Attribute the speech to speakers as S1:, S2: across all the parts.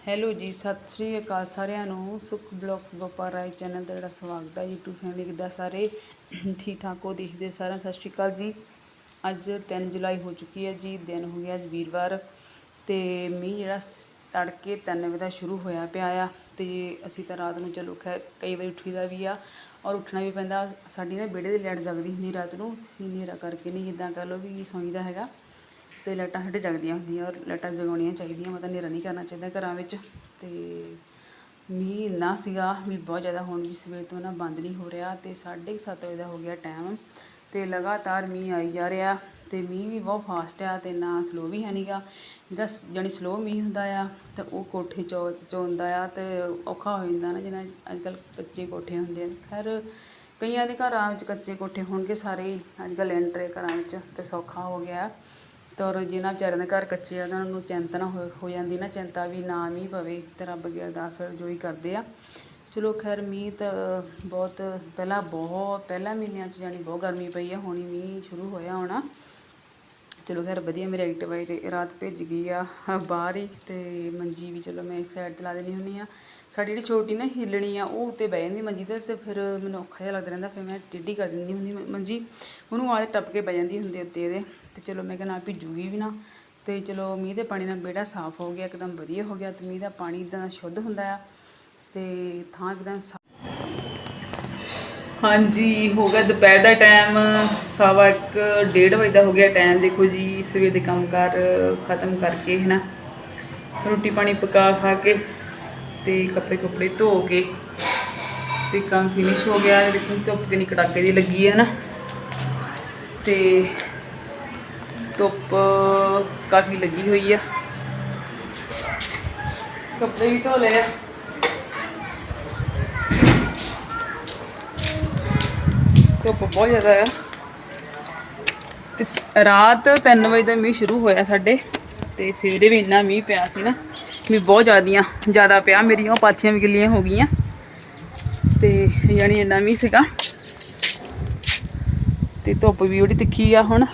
S1: Hello ਜੀ, ਸਤਿ ਸ਼੍ਰੀ ਅਕਾਲ ਸਾਰਿਆਂ ਨੂੰ। ਸੁਖ ਬਲੌਗਸ ਗੋਪਾਲ ਰਾਏ ਚੈਨਲ ਦਾ ਜਿਹੜਾ ਸਵਾਗਤ ਹੈ, YouTube ਫੈਮਿਲੀ ਕਿੱਦਾਂ ਸਾਰੇ। ਠੀਕ ਠਾਕ ਹੋ, ਦੇਖਦੇ ਸਾਰਿਆਂ ਸਤਿ ਸ਼੍ਰੀ ਅਕਾਲ ਜੀ। ਅੱਜ 3 ਜੁਲਾਈ ਹੋ ਚੁੱਕੀ ਹੈ ਜੀ, ਦਿਨ ਹੋ ਗਿਆ ਅੱਜ ਵੀਰਵਾਰ। ਤੇ ਮੀਂਹ ਜਿਹੜਾ ਤੜਕੇ 3 ਵਜੇ ਦਾ ਸ਼ੁਰੂ ਹੋਇਆ ਪਿਆ ਆ। ਤੇ ਅਸੀਂ ਤਾਂ ਰਾਤ ਨੂੰ ਚਲੋ ਖੈ ਕਈ ਵਾਰੀ ਉੱਠੀਦਾ ਵੀ ਆ ਔਰ ਉੱਠਣਾ ਵੀ ਪੈਂਦਾ। ਸਾਡੀ ਨਾ ਵਿਹੜੇ ਦੀ ਲਾਈਟ ਜਗਦੀ ਹੁੰਦੀ ਰਾਤ ਨੂੰ। ਅਸੀਂ ਹਨੇਰਾ ਕਰਕੇ ਨਹੀਂ ਜਿੱਦਾਂ ਕਹ ਲਓ ਵੀ ਸੌਂਈਦਾ ਹੈਗਾ। ਤੇ ਲਾਈਟਾਂ ਸਾਡੇ ਜਗਦੀਆਂ ਹੁੰਦੀਆਂ ਔਰ ਲਾਈਟਾਂ ਜਗਾਉਣੀਆਂ ਚਾਹੀਦੀਆਂ, ਮਤਲਬ ਹਨੇਰਾ ਨਹੀਂ ਕਰਨਾ ਚਾਹੀਦਾ ਘਰਾਂ ਵਿੱਚ। ਤੇ ਮੀਂਹ ਇੰਨਾ ਸੀਗਾ ਵੀ ਬਹੁਤ ਜ਼ਿਆਦਾ ਹੋਣ ਵੀ ਸਵੇਰ ਤੋਂ ਨਾ ਬੰਦ ਨਹੀਂ ਹੋ ਰਿਹਾ ਤੇ 7:30 ਵਜੇ ਦਾ ਹੋ ਗਿਆ ਟਾਈਮ ਤੇ ਲਗਾਤਾਰ ਮੀਂਹ ਆਈ ਜਾ ਰਿਹਾ ਤੇ ਮੀਂਹ ਵੀ ਬਹੁਤ ਫਾਸਟ ਆ ਤੇ ਨਾ ਸਲੋ ਵੀ ਹੈ ਨਹੀਂਗਾ ਜਿਹੜਾ ਸ- ਜਾਣੀ ਸਲੋ ਮੀਂਹ ਹੁੰਦਾ ਆ ਤੇ ਉਹ ਕੋਠੇ ਚੋਂ, ਚੋਂਦਾ ਆ ਤੇ ਔਖਾ ਹੋ ਜਾਂਦਾ ਨਾ ਜਿਹਨਾਂ ਅੱਜ ਕੱਲ੍ਹ ਕੱਚੇ ਕੋਠੇ ਹੁੰਦੇ ਆ। ਖੈਰ, ਕਈਆਂ ਦੇ ਘਰਾਂ ਵਿੱਚ ਕੱਚੇ ਕੋਠੇ ਹੋਣਗੇ ਸਾਰੇ ਹੀ ਅੱਜ ਕੱਲ੍ਹ ਲੈਂਟਰ ਘਰਾਂ ਵਿੱਚ ਤੇ ਸੌਖਾ ਹੋ ਗਿਆ। ਤੇ ਔਰ ਜਿਨ੍ਹਾਂ ਵਿਚਾਰਿਆਂ ਦੇ ਘਰ ਕੱਚੇ ਆ ਉਹਨਾਂ ਨੂੰ ਚਿੰਤਾ ਨਾ ਹੋ ਹੋ ਜਾਂਦੀ ਨਾ, ਚਿੰਤਾ ਵੀ ਨਾ ਮੀਂਹ ਪਵੇ ਤੇ ਰੱਬ ਅੱਗੇ ਅਰਦਾਸ ਜੋ ਹੀ ਕਰਦੇ ਆ। ਚਲੋ ਖੈਰ ਮੀਂਹ ਤਾਂ ਬਹੁਤ ਪਹਿਲਾਂ ਬਹੁਤ, ਪਹਿਲਾਂ ਮਹੀਨਿਆਂ 'ਚ ਜਾਣੀ ਬਹੁਤ ਗਰਮੀ ਪਈ ਆ, ਹੁਣੀ ਮੀਂਹ ਸ਼ੁਰੂ ਹੋਇਆ ਹੋਣਾ। ਚਲੋ ਖੈਰ ਵਧੀਆ ਮੇਰੇ ਐਕਟਿਵਾ ਤੇ ਰਾਤ ਭਿੱਜ ਗਈ ਆ, ਬਾਹਰ ਹੀ ਤੇ ਮੰਜੀ ਵੀ ਚਲੋ ਮੈਂ ਇੱਕ ਸਾਈਡ ਤੇ ਲਾ ਦੇਣੀ ਹੁੰਦੀ ਆ। ਸਾਡੀ ਜਿਹੜੀ ਛੋਟੀ ਨਾ ਹਿੱਲਣੀ ਆ, ਉਹ ਉੱਤੇ ਬਹਿ ਜਾਂਦੀ ਮੰਜੀ ਤੇ ਤੇ ਫਿਰ ਮੈਨੂੰ ਔਖਾ ਜਿਹਾ ਲੱਗਦਾ ਰਹਿੰਦਾ, ਫਿਰ ਮੈਂ ਟੇਢੀ ਕਰ ਦਿੰਦੀ ਹੁੰਦੀ ਮੰਜੀ। ਉਹਨੂੰ ਆਦੇ ਟੱਪ ਕੇ ਬਹਿ ਜਾਂਦੀ ਹੁੰਦੀ ਉੱਤੇ ਇਹਦੇ। ਤੇ ਚਲੋ ਮੈਂ ਕਿਹਾ ਨਾਲ ਭਿੱਜੂਗੀ ਵੀ ਨਾ। ਤੇ ਚਲੋ ਮੀਂਹ ਦੇ ਪਾਣੀ ਨਾਲ ਬੇੜਾ ਸਾਫ਼ ਹੋ ਗਿਆ, ਇੱਕਦਮ ਵਧੀਆ ਹੋ ਗਿਆ ਤੇ ਮੀਂਹ ਦਾ ਪਾਣੀ ਇਦਾਂ ਸ਼ੁੱਧ ਹੁੰਦਾ ਆ ਤੇ ਥਾਂ ਇੱਕਦਮ ਸਾ- ਹਾਂਜੀ, ਹੋ ਗਿਆ ਦੁਪਹਿਰ ਦਾ ਟਾਈਮ, ਸਵਾ ਇੱਕ, ਡੇਢ ਵਜੇ ਦਾ ਹੋ ਗਿਆ ਟਾਈਮ। ਦੇਖੋ ਜੀ, ਸਵੇਰ ਦੇ ਕੰਮਕਾਰ ਖਤਮ ਕਰਕੇ ਹੈ ਨਾ ਰੋਟੀ ਪਾਣੀ ਪਕਾ ਖਾ ਕੇ ਤੇ ਕੱਪੜੇ ਕੁਪੜੇ ਧੋ ਕੇ ਤੇ ਕੰਮ ਫਿਨਿਸ਼ ਹੋ ਗਿਆ। ਲੇਕਿਨ ਧੁੱਪ ਕਿੰਨੀ ਕੜਾਕੇ ਦੀ ਲੱਗੀ ਹੈ ਨਾ ਤੇ ਧੁੱਪ ਕਾਫੀ ਲੱਗੀ ਹੋਈ ਆ। ਕੱਪੜੇ ਵੀ ਧੋ ਲਏ ਆ। ਧੁੱਪ ਬਹੁਤ ਜ਼ਿਆਦਾ ਆ। ਤੇ ਰਾਤ 3 ਵਜੇ ਦਾ ਮੀਂਹ ਸ਼ੁਰੂ ਹੋਇਆ ਸਾਡੇ। ਤੇ ਸਵੇਰੇ ਵੀ ਇੰਨਾ ਮੀਂਹ ਪਿਆ ਸੀ ਨਾ, ਵੀ ਬਹੁਤ ਜ਼ਿਆਦੀਆਂ, ਜ਼ਿਆਦਾ ਪਿਆ। ਮੇਰੀਆਂ ਉਹ ਪਾਥੀਆਂ ਵੀ ਗਿੱਲੀਆਂ ਹੋ ਗਈਆਂ। ਤੇ ਯਾਨੀ ਇੰਨਾ ਮੀਂਹ ਸੀਗਾ। ਤੇ ਧੁੱਪ ਵੀ ਉਹਦੀ ਤਿੱਖੀ ਆ ਹੁਣ।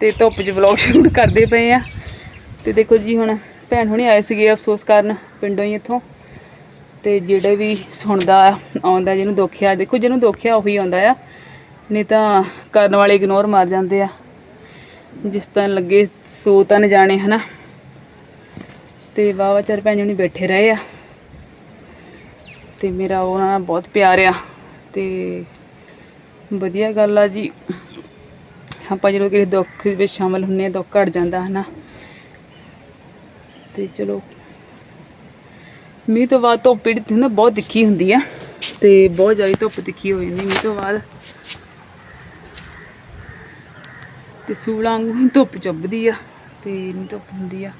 S1: ਤੇ ਧੁੱਪ 'ਚ ਵਲੌਗ ਸ਼ੂਟ ਕਰਦੇ ਪਏ ਆ। ਤੇ ਦੇਖੋ ਜੀ ਹੁਣ ਭੈਣ ਹੁਣੇ ਆਏ ਸੀਗੇ ਅਫਸੋਸ ਕਰਨ ਪਿੰਡੋਂ ਹੀ ਇੱਥੋਂ। ਤੇ ਜਿਹੜੇ ਵੀ ਸੁਣਦਾ ਆਉਂਦਾ, ਜਿਹਨੂੰ ਦੁੱਖਿਆ, ਦੇਖੋ ਜਿਹਨੂੰ ਦੁੱਖਿਆ ਉਹੀ ਆਉਂਦਾ ਆ। ਨਹੀਂ ਤਾਂ ਕਰਨ ਵਾਲੇ ਇਗਨੋਰ ਮਾਰ ਜਾਂਦੇ ਆ। ਜਿਸ ਤਰ੍ਹਾਂ ਲੱਗੇ ਸੋ ਤਾਂ ਜਾਣੇ, ਹਨਾ। ਤੇ ਵਾਵਾ ਚਰ ਭੈਣ ਜੀ ਬੈਠੇ ਰਹੇ ਆ। ਤੇ ਮੇਰਾ ਉਹਨਾਂ ਨਾਲ ਬਹੁਤ ਪਿਆਰ ਆ। ਤੇ ਵਧੀਆ ਗੱਲ ਆ ਜੀ। ਆਪਾਂ ਜਦੋਂ ਕਿਸੇ ਦੁੱਖ ਵਿੱਚ ਸ਼ਾਮਲ ਹੁੰਨੇ ਆ, ਦੁੱਖ ਘਟ ਜਾਂਦਾ, ਹਨਾ? ਤੇ ਚਲੋ, ਮੀਂਹ ਤੋਂ ਬਾਅਦ ਧੁੱਪ ਜਿਹੜੀ ਨਾ, ਬਹੁਤ ਤਿੱਖੀ ਹੁੰਦੀ ਆ, ਤੇ ਬਹੁਤ ਜ਼ਿਆਦਾ ਧੁੱਪ ਤਿੱਖੀ ਹੋ ਜਾਂਦੀ ਮੀਂਹ ਤੋਂ ਬਾਅਦ। ਤੇ ਸੂਲਾਂ ਵਾਂਗੂ ਧੁੱਪ ਚੁੱਭਦੀ ਆ, ਤੇ ਨਹੀਂ ਧੁੱਪ ਹੁੰਦੀ ਆ।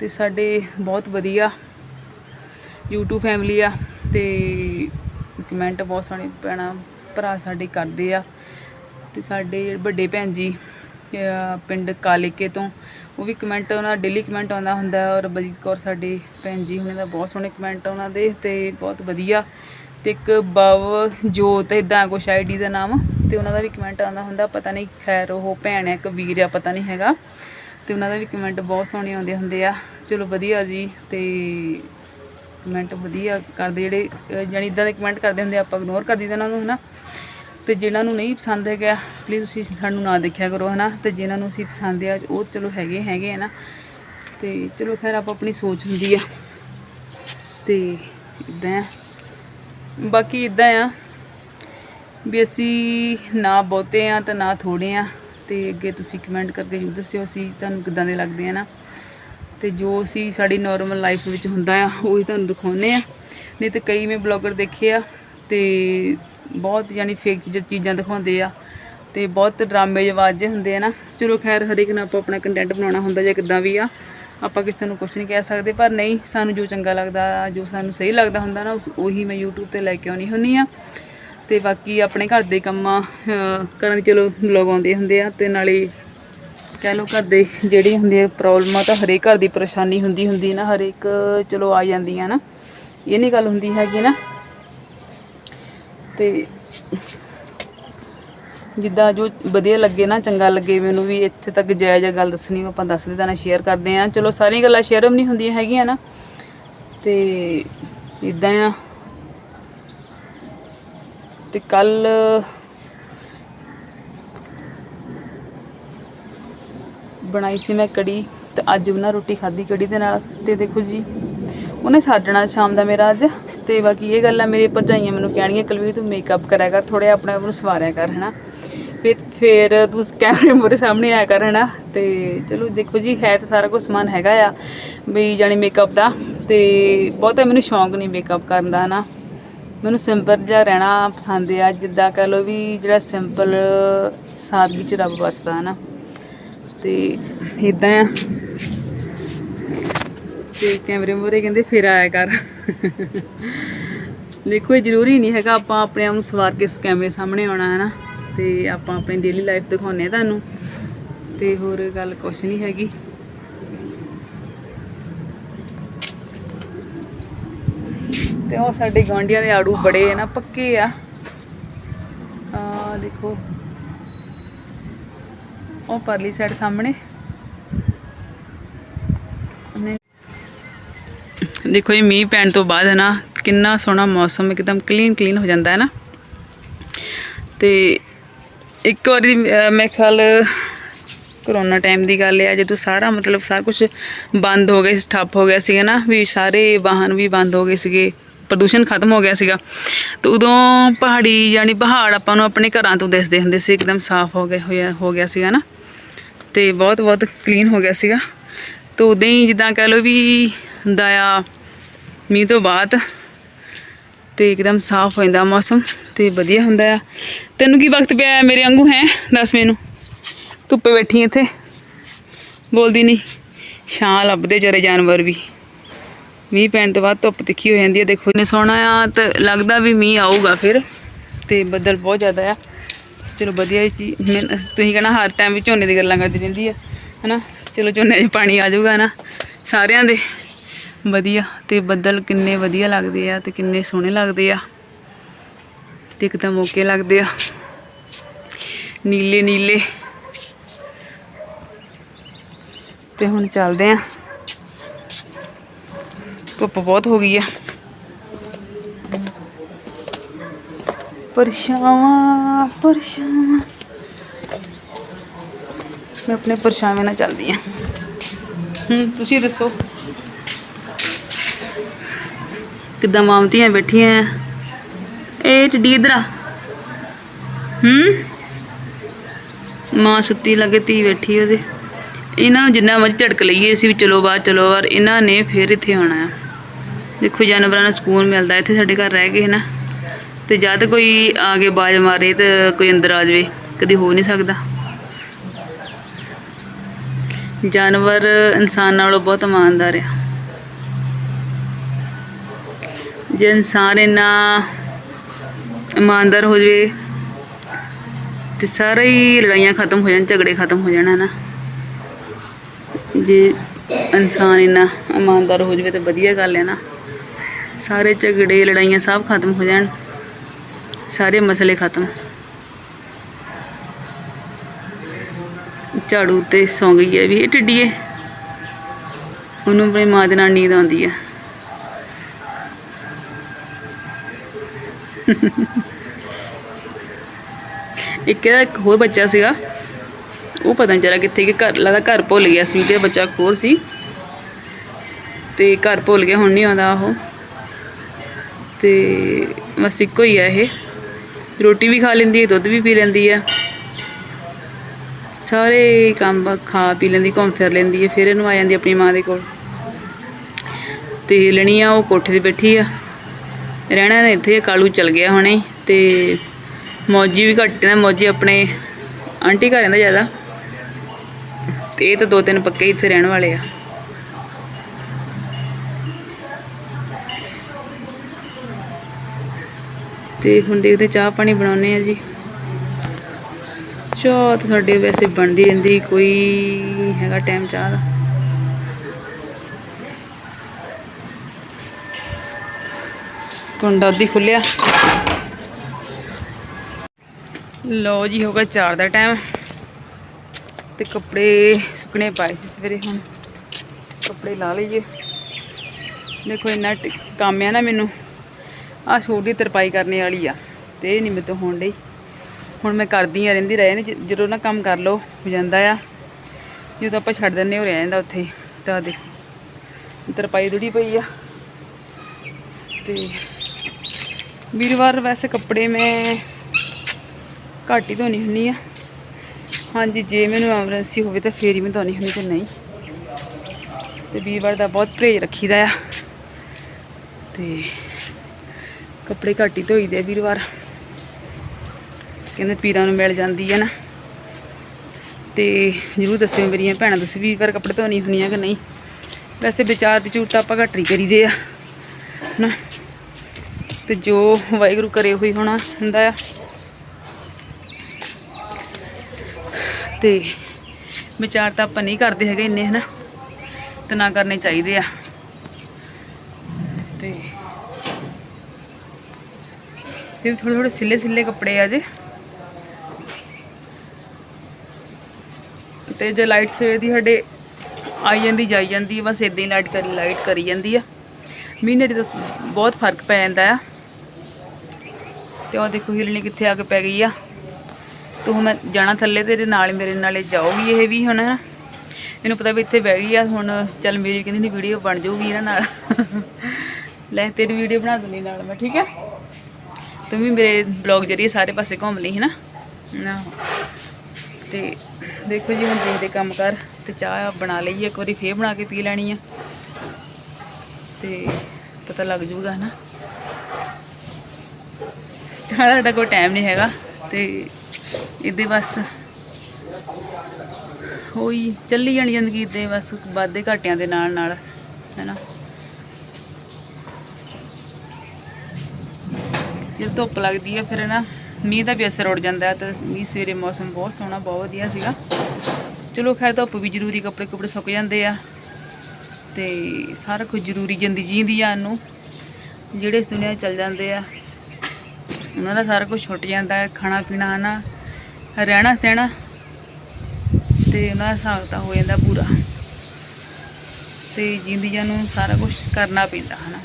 S1: ਤੇ ਸਾਡੇ ਬਹੁਤ ਵਧੀਆ YouTube ਫੈਮਿਲੀ ਆ, ਤੇ ਕਮੈਂਟ ਬਹੁਤ ਸੋਹਣੇ ਭੈਣਾਂ, ਭਰਾ ਸਾਡੇ ਕਰਦੇ ਆ। ਤੇ ਸਾਡੇ ਵੱਡੇ ਭੈਣ ਜੀ ਪਿੰਡ ਕਾਲੇਕੇ ਤੋਂ, ਉਹ ਵੀ ਕਮੈਂਟ ਉਹਨਾਂ ਦਾ ਡੇਲੀ ਕਮੈਂਟ ਆਉਂਦਾ ਹੁੰਦਾ ਔਰ ਬਲਜੀਤ ਕੌਰ ਸਾਡੇ ਭੈਣ ਜੀ, ਉਹਨਾਂ ਦਾ ਬਹੁਤ ਸੋਹਣੇ ਕਮੈਂਟ ਉਹਨਾਂ ਦੇ ਤੇ ਬਹੁਤ ਵਧੀਆ ਤੇ ਇੱਕ ਬਵ ਜੋਤ ਇਦਾਂ ਕੁਛ ਆਈਡੀ ਦਾ ਨਾਮ, ਤੇ ਉਹਨਾਂ ਦਾ ਵੀ ਕਮੈਂਟ ਆਉਂਦਾ ਹੁੰਦਾ, ਪਤਾ ਨਹੀਂ, ਖੈਰ ਉਹ ਭੈਣ ਹੈ, ਇੱਕ ਵੀਰ ਆ, ਪਤਾ ਨਹੀਂ ਹੈਗਾ, ਤੇ ਉਹਨਾਂ ਦਾ ਵੀ ਕਮੈਂਟ ਬਹੁਤ ਸੋਹਣੇ ਆਉਂਦੇ ਹੁੰਦੇ ਆ, ਚਲੋ ਵਧੀਆ ਜੀ, ਤੇ ਕਮੈਂਟ ਵਧੀਆ ਕਰਦੇ ਜਿਹੜੇ, ਅਹ, ਜਾਣੀ ਇਦਾਂ ਦੇ ਕਮੈਂਟ ਕਰਦੇ ਹੁੰਦੇ ਆਪਾਂ ਇਗਨੋਰ ਕਰ ਦਿੰਦੇ ਉਹਨਾਂ ਨੂੰ, ਹਨਾ? ਤੇ ਜਿਨ੍ਹਾਂ ਨੂੰ ਨਹੀਂ ਪਸੰਦ ਹੈਗਾ ਪਲੀਜ਼ ਤੁਸੀਂ ਸਾਨੂੰ ਨਾ ਦੇਖਿਆ ਕਰੋ, ਹਨਾ? ਤੇ ਜਿਨ੍ਹਾਂ ਨੂੰ ਅਸੀਂ ਪਸੰਦ ਆ, ਉਹ ਚਲੋ ਹੈਗੇ ਹੈਗੇ ਆ ਨਾ। ਤੇ ਚਲੋ ਖੈਰ, ਆਪਾਂ ਆਪਣੀ ਸੋਚ ਹੁੰਦੀ ਆ। ਤੇ ਇਦਾਂ ਆ। ਬਾਕੀ ਇਦਾਂ ਆ ਵੀ ਅਸੀਂ ਨਾ ਬਹੁਤੇ ਆ ਤੇ ਨਾ ਥੋੜੇ ਆ। ਤੇ ਅੱਗੇ ਤੁਸੀਂ ਕਮੈਂਟ ਕਰਕੇ ਜ਼ਰੂਰ ਦੱਸਿਓ ਅਸੀਂ ਤੁਹਾਨੂੰ ਕਿੱਦਾਂ ਦੇ ਲੱਗਦੇ ਆ ਨਾ। ਤੇ ਜੋ ਅਸੀਂ ਸਾਡੀ ਨਾਰਮਲ ਲਾਈਫ ਵਿੱਚ ਹੁੰਦਾ ਆ, ਉਹ ਹੀ ਤੁਹਾਨੂੰ ਦਿਖਾਉਂਦੇ ਆ। ਨਹੀਂ ਤੇ ਕਈ ਮੈਂ ਬਲੌਗਰ ਦੇਖੇ ਆ ਤੇ ਬਹੁਤ ਯਾਨੀ ਫੇਕ ਚੀਜ਼ਾਂ ਦਿਖਾਉਂਦੇ ਆ ਤੇ ਬਹੁਤ ਡਰਾਮੇ ਜਵਾਜ ਹੁੰਦੇ ਆ ਨਾ। ਚਲੋ ਖੈਰ ਹਰੇਕ ਨੂੰ ਆਪਾਂ ਆਪਣਾ ਕੰਟੈਂਟ ਬਣਾਉਣਾ ਹੁੰਦਾ ਜਾਂ ਕਿੱਦਾਂ ਵੀ ਆ ਆਪਾਂ ਕਿਸੇ ਨੂੰ ਕੁਝ ਨਹੀਂ ਕਹਿ ਸਕਦੇ ਪਰ ਨਹੀਂ ਸਾਨੂੰ ਜੋ ਚੰਗਾ ਲੱਗਦਾ ਜੋ ਸਾਨੂੰ ਸਹੀ ਲੱਗਦਾ ਹੁੰਦਾ ਨਾ ਉਸ ਉਹੀ ਮੈਂ YouTube ਤੇ ਲੈ ਕੇ ਆਉਣੀ ਹੁੰਨੀ ਆ। ਤੇ ਬਾਕੀ ਆਪਣੇ ਘਰ ਦੇ ਕੰਮਾਂ ਅਹ, ਕਰਨ ਚਲੋ ਲੋਕ ਆਉਂਦੇ ਹੁੰਦੇ ਆ ਤੇ ਨਾਲੇ ਕਹਿ ਲਓ ਘਰ ਦੇ ਜਿਹੜੀ ਹੁੰਦੀ ਹੈ ਪ੍ਰੋਬਲਮਾਂ ਤਾਂ ਹਰੇਕ ਘਰ ਦੀ ਪਰੇਸ਼ਾਨੀ ਹੁੰਦੀ ਹੁੰਦੀ ਨਾ ਹਰੇਕ ਚਲੋ ਆ ਜਾਂਦੀਆਂ ਨਾ। ਇਹ ਨਹੀਂ ਗੱਲ ਹੁੰਦੀ ਹੈਗੀ ਨਾ ਤੇ ਜਿੱਦਾਂ ਜੋ ਵਧੀਆ ਲੱਗੇ ਨਾ, ਚੰਗਾ ਲੱਗੇ, ਮੈਨੂੰ ਵੀ ਇੱਥੇ ਤੱਕ ਜਾਇਜ਼ ਗੱਲ ਦੱਸਣੀ ਆਪਾਂ ਦੱਸ ਦਿੱਤਾ ਨਾ ਸ਼ੇਅਰ ਕਰਦੇ ਆ ਚਲੋ, ਸਾਰੀਆਂ ਗੱਲਾਂ ਸ਼ੇਅਰ ਵੀ ਨਹੀਂ ਹੁੰਦੀਆਂ ਹੈਗੀਆਂ ਨਾ। ਤੇ ਇਦਾਂ ਆ। ਤੇ ਕੱਲ ਬਣਾਈ ਸੀ ਮੈਂ ਕੜੀ, ਤੇ ਅੱਜ ਉਹਨਾਂ ਰੋਟੀ ਖਾਧੀ ਕੜੀ ਦੇ ਨਾਲ। ਤੇ ਦੇਖੋ ਜੀ, ਉਹਨੇ ਸਾਜਣਾ ਸ਼ਾਮ ਦਾ ਮੇਰਾ ਅੱਜ। ਤੇ ਬਾਕੀ ਇਹ ਗੱਲ ਆ, ਮੇਰੇ ਭਰਜਾਈਆਂ ਮੈਨੂੰ ਕਹਿਣਗੀਆਂ, ਕੁਲਵੀਰ, ਤੂੰ ਮੇਕਅਪ ਕਰਿਆ ਕਰ ਥੋੜਾ ਆਪਣੇ ਆਪ ਨੂੰ ਸਵਾਰਿਆ ਕਰ ਹਨਾ? ਫਿਰ ਫਿਰ ਤੂੰ ਕੈਮਰੇ ਮੋਰੇ ਸਾਹਮਣੇ ਆਇਆ ਕਰ, ਹਨਾ? ਤੇ ਚਲੋ, ਦੇਖੋ ਜੀ, ਹੈ ਤਾਂ ਸਾਰਾ ਕੁਝ ਸਮਾਨ ਹੈਗਾ ਆ, ਵੀ ਜਾਣੀ ਮੇਕਅਪ ਦਾ, ਤੇ ਬਹੁਤਾ ਮੈਨੂੰ ਸ਼ੌਂਕ ਨਹੀਂ ਮੇਕਅਪ ਕਰਨ ਦਾ, ਹਨਾ? ਮੈਨੂੰ ਸਿੰਪਲ ਜਿਹਾ ਰਹਿਣਾ ਪਸੰਦ ਆ, ਜਿੱਦਾਂ ਕਹ ਲਓ ਵੀ ਜਿਹੜਾ ਸਿੰਪਲ ਸਾਦਗੀ ਚ ਰੱਬ ਵਸਦਾ, ਹਨਾ? ਤੇ ਇਦਾਂ ਆ। ਤੇ ਕੈਮਰੇ ਮੋਰੇ ਕਹਿੰਦੇ, ਫਿਰ ਆਇਆ ਕਰ। ਦੇਖੋ, ਇਹ ਜ਼ਰੂਰੀ ਨਹੀਂ ਹੈਗਾ ਆਪਾਂ ਆਪਣੇ ਆਪ ਨੂੰ ਸਵਾਰ ਕੇ ਕੈਮਰੇ ਸਾਹਮਣੇ ਆਉਣਾ ਹੈ ਨਾ ਤੇ ਆਪਾਂ ਆਪਣੀ ਡੇਲੀ ਲਾਈਫ ਦਿਖਾਉਂਦੇ ਆ ਤੁਹਾਨੂੰ। ਤੇ ਹੋਰ ਗੱਲ ਕੁਛ ਨਹੀਂ ਹੈਗੀ। ਤੇ ਉਹ ਸਾਡੇ ਗਾਂਡੀਆਂ ਦੇ ਆੜੂ ਬੜੇ ਆ ਨਾ, ਪੱਕੇ ਆ। ਆ ਦੇਖੋ। ਉਹ ਪਰਲੀ ਸਾਈਡ ਸਾਹਮਣੇ। ਦੇਖੋ ਇਹ ਮੀਂਹ ਪੈਣ ਤੋਂ ਬਾਅਦ ਹੈ ਨਾ ਕਿੰਨਾ ਸੋਹਣਾ ਮੌਸਮ ਇੱਕਦਮ ਕਲੀਨ ਕਲੀਨ ਹੋ ਜਾਂਦਾ ਹੈ ਨਾ। ਤੇ ਇੱਕ ਵਾਰੀ ਅਹ, ਮੈਂ ਖਿਆਲ ਕਰੋਨਾ ਟਾਈਮ ਦੀ ਗੱਲ ਹੈ ਜਦੋਂ ਸਾਰਾ ਮਤਲਬ ਸਾਰਾ ਕੁਝ ਬੰਦ ਹੋ ਗਿਆ ਸੀ ਠੱਪ ਹੋ ਗਿਆ ਸੀਗਾ ਨਾ ਵੀ ਸਾਰੇ ਵਾਹਨ ਵੀ ਬੰਦ ਹੋ ਗਏ ਸੀਗੇ ਪ੍ਰਦੂਸ਼ਣ ਖਤਮ ਹੋ ਗਿਆ ਸੀਗਾ। ਤੇ ਉਦੋਂ ਪਹਾੜੀ ਯਾਨੀ ਪਹਾੜ ਆਪਾਂ ਨੂੰ ਆਪਣੇ ਘਰਾਂ ਤੋਂ ਦਿਸਦੇ ਹੁੰਦੇ ਸੀ ਇੱਕਦਮ ਸਾਫ਼ ਹੋ ਗਿਆ ਹੋਇਆ ਹੋ ਗਿਆ ਸੀਗਾ ਨਾ। ਤੇ ਬਹੁਤ ਬਹੁਤ ਕਲੀਨ ਹੋ ਗਿਆ ਸੀਗਾ। ਤੇ ਉਦਾਂ ਹੀ ਜਿੱਦਾਂ ਕਹਿ ਲਓ ਵੀ ਦਇਆ ਮੀਂਹ ਤੋਂ ਬਾਅਦ ਤੇ ਇੱਕਦਮ ਸਾਫ਼ ਹੋ ਜਾਂਦਾ ਮੌਸਮ ਤੇ ਵਧੀਆ ਹੁੰਦਾ ਆ। ਤੈਨੂੰ ਕੀ ਵਕਤ ਪਿਆ ਮੇਰੇ ਵਾਂਗੂ ਹੈ? ਦੱਸ ਮੈਨੂੰ। ਧੁੱਪੇ ਬੈਠੀ ਇੱਥੇ। ਬੋਲਦੀ ਨਹੀਂ ਛਾਂ ਲੱਭਦੇ ਜਰੇ ਜਾਨਵਰ ਵੀ। ਮੀਂਹ ਪੈਣ ਤੋਂ ਬਾਅਦ ਧੁੱਪ ਤਿੱਖੀ ਹੋ ਜਾਂਦੀ ਹੈ ਦੇਖੋ ਨੇ ਸੋਹਣਾ ਆ ਤੇ ਲੱਗਦਾ ਵੀ ਮੀਂਹ ਆਊਗਾ ਫਿਰ। ਤੇ ਬੱਦਲ ਬਹੁਤ ਜ਼ਿਆਦਾ ਆ। ਚਲੋ ਵਧੀਆ ਹੀ ਚੀਜ਼ ਮੈਂ- ਤੁਸੀਂ ਕਹਿਣਾ ਹਰ ਟਾਈਮ ਵੀ ਝੋਨੇ ਦੀ ਗੱਲਾਂ ਕਰਦੀ ਰਹਿੰਦੀ ਆ। ਹਨਾ? ਚਲੋ ਝੋਨੇ 'ਚ ਪਾਣੀ ਆ ਜਾਊਗਾ ਨਾ। ਸਾਰਿਆਂ ਦੇ। ਵਧੀਆ ਤੇ ਬੱਦਲ ਕਿੰਨੇ ਵਧੀਆ ਲੱਗਦੇ ਆ ਤੇ ਕਿੰਨੇ ਸੋਹਣੇ ਲੱਗਦੇ ਆ ਤੇ ਇੱਕਦਮ ਓਕੇ ਲੱਗਦੇ ਆ। ਨੀਲੇ ਨੀਲੇ। ਤੇ ਹੁਣ ਚੱਲਦੇ ਆ। ਧੁੱਪ ਬਹੁਤ ਹੋ ਗਈ ਆ। ਪਰਛਾਵਾਂ ਪਰਛਾਵਾਂ। ਮੈਂ ਆਪਣੇ ਪਰਛਾਵੇਂ ਨਾਲ ਚੱਲਦੀ ਆ। ਹੂੰ, ਤੁਸੀਂ ਦੱਸੋ। ਕਿੱਦਾਂ ਮਾਮਤੀਆਂ ਬੈਠੀਆਂ ਆ ਇਹ ਟਿੱਡੀ ਇਧਰ ਆ। ਹੂੰ? ਮਾਂ ਸੁੱਤੀ ਲੱਗੇ ਧੀ ਬੈਠੀ ਉਹਦੇ। ਇਹਨਾਂ ਨੂੰ ਜਿੰਨਾ ਮਰਜ਼ੀ ਝਟਕ ਲਈਏ ਅਸੀਂ ਵੀ ਚਲੋ ਬਾਹਰ ਚਲੋ ਬਾਹਰ। ਇਹਨਾਂ ਨੇ ਫੇਰ ਇੱਥੇ ਆਉਣਾ ਆ। ਦੇਖੋ ਜਾਨਵਰਾਂ ਨੂੰ ਸਕੂਨ ਮਿਲਦਾ, ਇੱਥੇ ਸਾਡੇ ਘਰ ਰਹਿ ਕੇ ਨਾ ਤੇ ਜਦ ਕੋਈ ਆ ਕੇ ਬਾਜ ਮਾਰੇ ਤੇ ਕੋਈ ਅੰਦਰ ਆ ਜਾਵੇ, ਕਦੀ ਹੋ ਨਹੀਂ ਸਕਦਾ। ਜਾਨਵਰ ਇਨਸਾਨ ਨਾਲੋਂ ਬਹੁਤ ਇਮਾਨਦਾਰ ਆ। ਜੇ ਇਨਸਾਨ ਇੰਨਾ ਇਮਾਨਦਾਰ ਹੋ ਜਾਵੇ ਤੇ ਸਾਰੇ ਹੀ ਲੜਾਈਆਂ ਖਤਮ ਹੋ ਜਾਣ, ਝਗੜੇ ਖਤਮ ਹੋ ਜਾਣ ਨਾ ਜੇ ਇਨਸਾਨ ਇੰਨਾ ਇਮਾਨਦਾਰ ਹੋ ਜਾਵੇ ਤਾਂ ਵਧੀਆ ਗੱਲ ਹੈ ਨਾ। ਸਾਰੇ ਝਗੜੇ, ਲੜਾਈਆਂ ਸਭ ਖਤਮ ਹੋ ਜਾਣ, ਸਾਰੇ ਮਸਲੇ ਖਤਮ। ਝਾੜੂ ਤੇ ਸੌਂ ਗਈ ਹੈ, ਵੀ ਇਹ ਟਿੱਡੀਏ ਉਹਨੂੰ ਆਪਣੀ ਮਾਂ ਦੇ ਨਾਲ ਨੀਂਦ ਆਉਂਦੀ ਹੈ। ਇੱਕ ਇੱਕ ਹੋਰ ਬੱਚਾ ਸੀਗਾ। ਉਹ ਪਤਾ ਨਹੀਂ ਚਲਾ ਕਿੱਥੇ ਕਿ ਘਰ, ਲੱਗਦਾ ਘਰ ਭੁੱਲ ਗਿਆ ਸੀ ਤੇ ਬੱਚਾ ਹੋਰ ਸੀ। ਤੇ ਘਰ ਭੁੱਲ ਗਿਆ, ਹੁਣ ਨਹੀਂ ਆਉਂਦਾ ਉਹ। ਤੇ ਬਸ ਇੱਕੋ ਹੀ ਆ ਇਹ। ਰੋਟੀ ਵੀ ਖਾ ਲੈਂਦੀ ਹੈ, ਦੁੱਧ ਵੀ ਪੀ ਲੈਂਦੀ ਹੈ। ਸਾਰੇ ਕੰਮ ਖਾ ਪੀ ਲੈਂਦੀ, ਘੁੰਮ ਫਿਰ ਲੈਂਦੀ ਹੈ, ਫਿਰ ਇਹਨੂੰ ਆ ਜਾਂਦੀ ਆਪਣੀ ਮਾਂ ਦੇ ਕੋਲ। ਤੇ ਲਣੀ ਆ, ਉਹ ਕੋਠੇ ਤੇ ਬੈਠੀ ਆ। ਰਹਿਣਾ ਨੇ ਇੱਥੇ, ਕਾਲੂ ਚਲ ਗਿਆ ਹੁਣੇ ਤੇ ਮੌਜੀ ਵੀ ਘੱਟ ਨੇ, ਮੌਜੀ ਆਪਣੇ ਆਂਟੀ ਘਰ ਰਹਿੰਦਾ ਜ਼ਿਆਦਾ। ਤੇ ਇਹ ਤਾਂ ਦੋ ਤਿੰਨ ਪੱਕੇ ਇੱਥੇ ਰਹਿਣ ਵਾਲੇ ਆ। ਤੇ ਹੁਣ ਦੇਖਦੇ ਚਾਹ ਪਾਣੀ ਬਣਾਉਨੇ ਆ ਜੀ। ਚਾਹ ਤਾਂ ਸਾਡੇ ਵੈਸੇ ਬਣਦੀ ਰਹਿੰਦੀ, ਕੋਈ ਹੈਗਾ ਟਾਈਮ ਚਾਹ ਦਾ। ਕੁੰਡਾ ਉਹਦੀ ਖੁੱਲਿਆ। ਲੋ ਜੀ, ਹੋ ਗਿਆ 4 ਦਾ ਟਾਈਮ ਤੇ ਕੱਪੜੇ ਸੁੱਕਣੇ ਪਾਏ ਸੀ ਸਵੇਰੇ ਹੁਣ। ਕੱਪੜੇ ਲਾ ਲਈਏ। ਦੇਖੋ, ਇੰਨਾ ਕੰਮ ਆ ਨਾ ਮੈਨੂੰ। ਆ ਛੋਟੀ ਤਰਪਾਈ ਕਰਨੇ ਵਾਲੀ ਆ, ਤੇ ਇਹ ਨਹੀਂ ਮੇਰੇ ਤੋਂ ਹੋਣ ਡਈ। ਹੁਣ ਮੈਂ ਕਰਦੀ ਆ, ਰਹਿੰਦੀ ਰਹੇ ਨੇ, ਜ- ਜਦੋਂ ਨਾ ਕੰਮ ਕਰ ਲਓ, ਹੋ ਜਾਂਦਾ ਆ। ਜਦੋਂ ਆਪਾਂ ਛੱਡ ਦਿੰਨੇ ਹੋ, ਰਹਿ ਜਾਂਦਾ ਉੱਥੇ। ਤਾਂ ਦੇਖੋ, ਤਰਪਾਈ ਦੂੜੀ ਪਈ ਆ। ਤੇ ਵੀਰਵਾਰ ਵੈਸੇ ਕੱਪੜੇ ਮੈਂ ਘੱਟ ਹੀ ਧੋਣੀ ਹੁੰਨੀ ਆ। ਹਾਂਜੀ, ਜੇ ਮੈਨੂੰ ਐਮਰਜੈਂਸੀ ਹੋਵੇ ਤਾਂ ਫੇਰ ਹੀ ਮੈਂ ਧੋਣੀ ਹੁੰਨੀ ਤੇ ਨਹੀਂ। ਤੇ ਵੀਰਵਾਰ ਦਾ ਬਹੁਤ ਪਰਹੇਜ਼ ਰੱਖੀਦਾ ਆ। ਤੇ ਕੱਪੜੇ ਘੱਟ ਹੀ ਧੋਈਦੇ ਆ ਵੀਰਵਾਰ। ਕਹਿੰਦੇ ਪੀਰਾਂ ਨੂੰ ਮਿਲ ਜਾਂਦੀ ਹੈ ਨਾ। ਤੇ ਜਰੂਰ ਦੱਸਿਓ ਮੇਰੀਆਂ ਭੈਣਾਂ, ਤੁਸੀਂ ਵੀਰਵਾਰ ਕੱਪੜੇ ਧੋਣੀ ਹੁੰਦੀਆਂ ਕਿ ਨਹੀਂ? ਵੈਸੇ ਵਿਚਾਰ ਵਿਚੂਰ ਤਾਂ ਆਪਾਂ ਘੱਟ ਹੀ ਕਰੀਦੇ ਆ। ਨਾ। ਤੇ ਜੋ ਵਾਹਿਗੁਰੂ ਕਰੇ ਹੋਈ ਹੋਣਾ ਹੁੰਦਾ ਆ। ਤੇ ਵਿਚਾਰ ਤਾਂ ਆਪਾਂ ਨਹੀਂ ਕਰਦੇ ਹੈਗੇ ਇੰਨੇ, ਹਨਾ? ਤੇ ਨਾ ਕਰਨੇ ਚਾਹੀਦੇ ਆ। ਤੇ ਇਹ ਥੋੜੇ ਥੋੜੇ ਸਿੱਲੇ ਸਿੱਲੇ ਕੱਪੜੇ ਆ ਜੇ। ਤੇ ਜੇ ਲਾਈਟ ਸਵੇਰ ਦੀ ਸਾਡੇ ਆਈ ਜਾਂਦੀ, ਜਾਈ ਜਾਂਦੀ, ਬਸ ਇਦਾਂ ਹੀ ਲਾਈਟ ਕਰੀ ਲਾਈਟ ਕਰੀ ਜਾਂਦੀ ਆ। ਮਹੀਨੇ ਦੀ ਤਾਂ ਬਹੁਤ ਫ਼ਰਕ ਪੈ ਜਾਂਦਾ ਆ। ਤੇ ਉਹ ਦੇਖੋ ਹਿਲਣੀ ਕਿੱਥੇ ਆ ਕੇ ਪੈ ਗਈ ਆ। ਤੂੰ ਮੈਂ ਜਾਣਾ ਥੱਲੇ ਤੇਰੇ ਇਹਦੇ ਨਾਲ ਮੇਰੇ ਨਾਲੇ ਜਾਊਗੀ ਇਹ ਵੀ ਹੁਣ। ਇਹਨੂੰ ਪਤਾ ਵੀ ਇੱਥੇ ਬਹਿ ਗਈ ਆ, ਹੁਣ ਚੱਲ ਮੇਰੀ ਕਹਿੰਦੀ ਨਹੀਂ ਵੀਡੀਓ ਬਣ ਜਾਊਗੀ ਇਹਨਾਂ ਨਾਲ। ਲੈ ਤੇਰੀ ਵੀਡੀਓ ਬਣਾ ਦੂੰਗੀ ਨਾਲ ਮੈਂ, ਠੀਕ ਹੈ? ਤੂੰ ਵੀ ਮੇਰੇ ਬਲੌਗ ਜਰੀਏ ਸਾਰੇ ਪਾਸੇ ਘੁੰਮ ਲਈ ਹੈ ਨਾ। ਨਾ ਤੇ ਦੇਖੋ ਜੀ, ਹੁਣ ਦੇਖਦੇ ਕੰਮ ਕਰ ਤੇ ਚਾਹ ਬਣਾ ਲਈ, ਇੱਕ ਵਾਰੀ ਫੇਰ ਬਣਾ ਕੇ ਪੀ ਲੈਣੀ ਆ। ਤੇ ਪਤਾ ਲੱਗ ਜੂਗਾ ਨਾ ਚਾਹ ਸਾਡਾ ਕੋਈ ਟਾਈਮ ਨਹੀਂ ਹੈਗਾ ਤੇ ਇਹਦੇ ਬਸ ਹੋਈ ਚੱਲੀ ਜਾਣੀ ਜ਼ਿੰਦਗੀ ਇਦਾਂ ਬਸ ਵਾਧੇ ਘਾਟਿਆਂ ਦੇ ਨਾਲ ਨਾਲ, ਹੈਨਾ? ਜਦ ਧੁੱਪ ਲੱਗਦੀ ਹੈ ਫਿਰ ਨਾ ਮੀਂਹ ਦਾ ਵੀ ਅਸਰ ਉੱਡ ਜਾਂਦਾ ਹੈ ਤੇ ਮੀਂਹ ਸਵੇਰੇ ਮੌਸਮ ਬਹੁਤ ਸੋਹਣਾ, ਬਹੁਤ ਵਧੀਆ ਸੀਗਾ। ਚਲੋ ਖੈਰ ਧੁੱਪ ਵੀ ਜ਼ਰੂਰੀ, ਕੱਪੜੇ ਕੁਪੜੇ ਸੁੱਕ ਜਾਂਦੇ ਆ ਤੇ ਸਾਰਾ ਕੁਝ ਜ਼ਰੂਰੀ, ਜਿੰਦੀ ਜੀਂਦੀ ਆ ਨੂੰ ਜਿਹੜੇ ਇਸ ਦੁਨੀਆ 'ਚ ਚੱਲ ਜਾਂਦੇ ਆ। ਉਹਨਾਂ ਦਾ ਸਾਰਾ ਕੁਝ ਛੁੱਟ ਜਾਂਦਾ ਹੈ, ਖਾਣਾ ਪੀਣਾ, ਹਨਾ, ਰਹਿਣਾ ਸਹਿਣਾ, ਤੇ ਉਹਨਾਂ ਦਾ ਹਿਸਾਬ ਤਾਂ ਹੋ ਜਾਂਦਾ ਪੂਰਾ। ਤੇ ਜਿੰਦੀਆਂ ਨੂੰ ਸਾਰਾ ਕੁਝ ਕਰਨਾ ਪੈਂਦਾ, ਹਨਾ।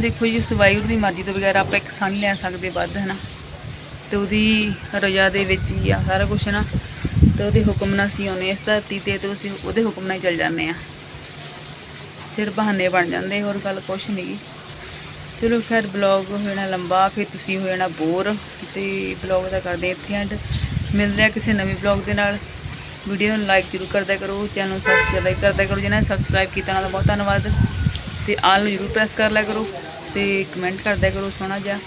S1: ਦੇਖੋ ਜੀ ਸਵਾਈ ਦੀ ਮਰਜ਼ੀ ਤੋਂ ਬਗੈਰ ਆਪਾਂ ਇੱਕ ਸਾਹ ਨਹੀਂ ਲੈ ਸਕਦੇ ਵੱਧ, ਹਨਾ। ਤੇ ਉਹਦੀ ਰਜਾ ਦੇ ਵਿੱਚ ਹੀ ਆ ਸਾਰਾ ਕੁਝ ਨਾ ਤੇ ਉਹਦੇ ਹੁਕਮ ਨਾਲ ਅਸੀਂ ਆਉਨੇ ਇਸ ਧਰਤੀ ਤੇ ਤੇ ਅਸੀਂ ਉਹਦੇ ਹੁਕਮ ਨਾਲ ਹੀ ਚੱਲ ਜਾਂਦੇ ਆ ਸਿਰ ਬਹਾਨੇ ਬਣ ਜਾਂਦੇ, ਹੋਰ ਗੱਲ ਕੁਛ ਨਹੀਂ ਚਲੋ ਫਿਰ ਬਲੌਗ ਹੋ ਜਾਣਾ ਲੰਬਾ, ਫਿਰ ਤੁਸੀਂ ਹੋ ਜਾਣਾ ਬੋਰ ਤੇ ਬਲੌਗ ਦਾ ਕਰਦੇ ਇੱਥੇ ਐਂਡ ਮਿਲਦੇ ਆ ਕਿਸੇ ਨਵੇਂ ਬਲੌਗ ਦੇ ਨਾਲ। ਵੀਡੀਓ ਨੂੰ ਲਾਈਕ ਜ਼ਰੂਰ ਕਰਦਿਆ ਕਰੋ ਚੈਨਲ ਨੂੰ ਸਬਸਕ੍ਰਾਈਬ ਕਰਦਿਆ ਕਰੋ, ਜਿਹਨਾਂ ਨੇ ਸਬਸਕ੍ਰਾਈਬ ਕੀਤਾ ਉਹਨਾਂ ਦਾ ਬਹੁਤ ਧੰਨਵਾਦ। ਤੇ ਆਲ ਨੂੰ ਜ਼ਰੂਰ ਪ੍ਰੈਸ ਕਰ ਲਿਆ ਕਰੋ, ਤੇ ਕਮੈਂਟ ਕਰਦਿਆ ਕਰੋ ਸੋਹਣਾ ਜਿਹਾ।